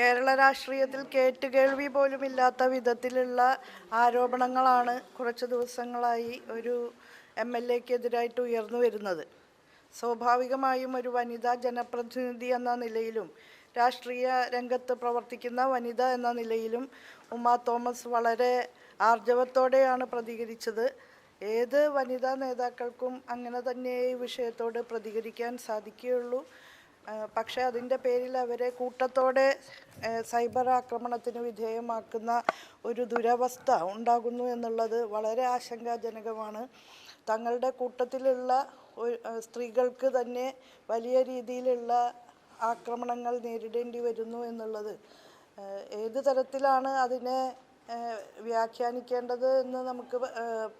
കേരള രാഷ്ട്രീയത്തിൽ കേട്ടുകേൾവി പോലും ഇല്ലാത്ത വിധത്തിലുള്ള ആരോപണങ്ങളാണ് കുറച്ച് ദിവസങ്ങളായി ഒരു എം എൽ എക്കെതിരായിട്ട് ഉയർന്നു വരുന്നത്. സ്വാഭാവികമായും ഒരു വനിതാ ജനപ്രതിനിധി എന്ന നിലയിലും രാഷ്ട്രീയ രംഗത്ത് പ്രവർത്തിക്കുന്ന വനിത എന്ന നിലയിലും ഉമ്മ തോമസ് വളരെ ആർജവത്തോടെയാണ് പ്രതികരിച്ചത്. ഏത് വനിതാ നേതാക്കൾക്കും അങ്ങനെ തന്നെ ഈ വിഷയത്തോട് പ്രതികരിക്കാൻ സാധിക്കുകയുള്ളൂ. പക്ഷേ അതിന്റെ പേരിൽ അവരെ കൂട്ടത്തോടെ സൈബർ ആക്രമണത്തിന് വിധേയമാക്കുന്ന ഒരു ദുരവസ്ഥ ഉണ്ടാകുന്നു എന്നുള്ളത് വളരെ ആശങ്കാജനകമാണ്. തങ്ങളുടെ കൂട്ടത്തിലുള്ള സ്ത്രീകൾക്ക് തന്നെ വലിയ രീതിയിലുള്ള ആക്രമണങ്ങൾ നേരിടേണ്ടി വരുന്നു എന്നുള്ളത്. ഏത് തരത്തിലാണ് അതിനെ വ്യാഖ്യാനിക്കേണ്ടത് എന്ന് നമുക്ക്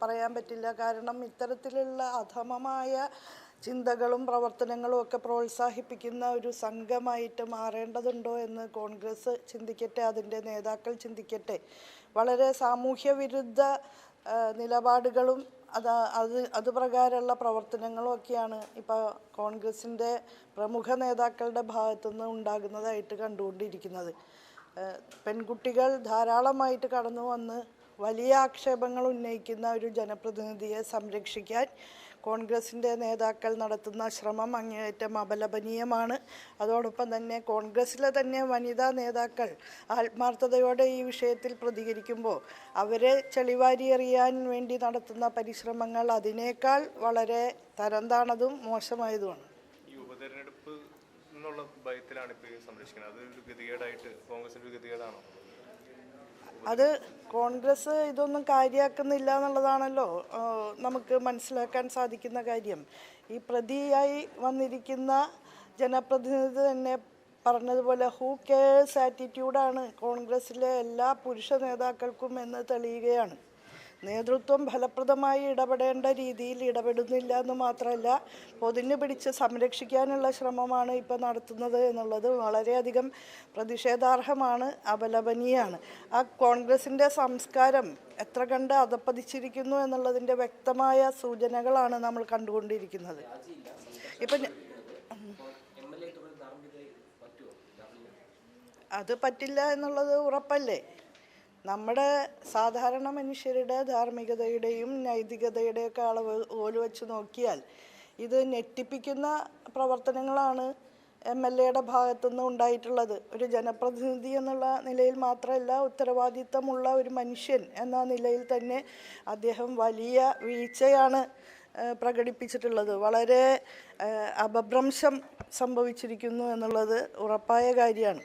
പറയാൻ പറ്റില്ല. കാരണം ഇത്തരത്തിലുള്ള അധമമായ ചിന്തകളും പ്രവർത്തനങ്ങളും ഒക്കെ പ്രോത്സാഹിപ്പിക്കുന്ന ഒരു സംഘമായിട്ട് മാറേണ്ടതുണ്ടോ എന്ന് കോൺഗ്രസ് ചിന്തിക്കട്ടെ അതിന്റെ നേതാക്കൾ ചിന്തിക്കട്ടെ. വളരെ സാമൂഹ്യ വിരുദ്ധ നിലപാടുകളും അത് അത് അതുപ്രകാരമുള്ള പ്രവർത്തനങ്ങളും ഒക്കെയാണ് ഇപ്പോൾ കോൺഗ്രസിന്റെ പ്രമുഖ നേതാക്കളുടെ ഭാഗത്തുനിന്ന് ഉണ്ടാകുന്നതായിട്ട് കണ്ടുകൊണ്ടിരിക്കുന്നത്. പെൺകുട്ടികൾ ധാരാളമായിട്ട് കടന്നു വന്ന് വലിയ ആക്ഷേപങ്ങൾ ഉന്നയിക്കുന്ന ഒരു ജനപ്രതിനിധിയെ സംരക്ഷിക്കാൻ കോൺഗ്രസിന്റെ നേതാക്കൾ നടത്തുന്ന ശ്രമം അങ്ങേയറ്റം അപലപനീയമാണ്. അതോടൊപ്പം തന്നെ കോൺഗ്രസ്സിലെ തന്നെ വനിതാ നേതാക്കൾ ആത്മാർത്ഥതയോടെ ഈ വിഷയത്തിൽ പ്രതികരിക്കുമ്പോൾ അവരെ ചെളിവാരി എറിയാൻ വേണ്ടി നടത്തുന്ന പരിശ്രമങ്ങൾ അതിനേക്കാൾ വളരെ തരംതാണതും മോശമായതുമാണ്. ഉപതെരഞ്ഞെടുപ്പ് എന്നുള്ള ഭയത്തിലാണ് ഇപ്പോൾ സംരക്ഷിക്കുന്നത് അത് ഒരു ഗതികേടായിട്ട് കോൺഗ്രസിന്റെ ഒരു ഗതികേടാണോ? അത് കോൺഗ്രസ് ഇതൊന്നും കാര്യമാക്കുന്നില്ല എന്നുള്ളതാണല്ലോ നമുക്ക് മനസ്സിലാക്കാൻ സാധിക്കുന്ന കാര്യം. ഈ പ്രതിയായി വന്നിരിക്കുന്ന ജനപ്രതിനിധി തന്നെ പറഞ്ഞതുപോലെ ഹൂ കെയേഴ്സ് ആറ്റിറ്റ്യൂഡാണ് കോൺഗ്രസ്സിലെ എല്ലാ പുരുഷ നേതാക്കൾക്കും എന്ന് തെളിയുകയാണ്. നേതൃത്വം ഫലപ്രദമായി ഇടപെടേണ്ട രീതിയിൽ ഇടപെടുന്നില്ല എന്ന് മാത്രമല്ല പൊതിഞ്ഞു പിടിച്ച് സംരക്ഷിക്കാനുള്ള ശ്രമമാണ് ഇപ്പോൾ നടത്തുന്നത് എന്നുള്ളത് വളരെയധികം പ്രതിഷേധാർഹമാണ് അപലപനീയമാണ്. ആ കോൺഗ്രസിന്റെ സംസ്കാരം എത്ര കണ്ട് അധപ്പതിച്ചിരിക്കുന്നു എന്നുള്ളതിന്റെ വ്യക്തമായ സൂചനകളാണ് നമ്മൾ കണ്ടുകൊണ്ടിരിക്കുന്നത്. ഇപ്പം അത് പറ്റില്ല എന്നുള്ളത് ഉറപ്പല്ലേ? നമ്മുടെ സാധാരണ മനുഷ്യരുടെ ധാർമ്മികതയുടെയും നൈതികതയുടെയൊക്കെ അളവ് ഓൽ വെച്ച് നോക്കിയാൽ ഇത് ഞെട്ടിപ്പിക്കുന്ന പ്രവർത്തനങ്ങളാണ് എം എൽ എയുടെ ഭാഗത്തുനിന്ന് ഉണ്ടായിട്ടുള്ളത്. ഒരു ജനപ്രതിനിധി എന്നുള്ള നിലയിൽ മാത്രമല്ല ഉത്തരവാദിത്തമുള്ള ഒരു മനുഷ്യൻ എന്ന നിലയിൽ തന്നെ അദ്ദേഹം വലിയ വീഴ്ചയാണ് പ്രകടിപ്പിച്ചിട്ടുള്ളത്. വളരെ അപഭ്രംശം സംഭവിച്ചിരിക്കുന്നു എന്നുള്ളത് ഉറപ്പായ കാര്യമാണ്.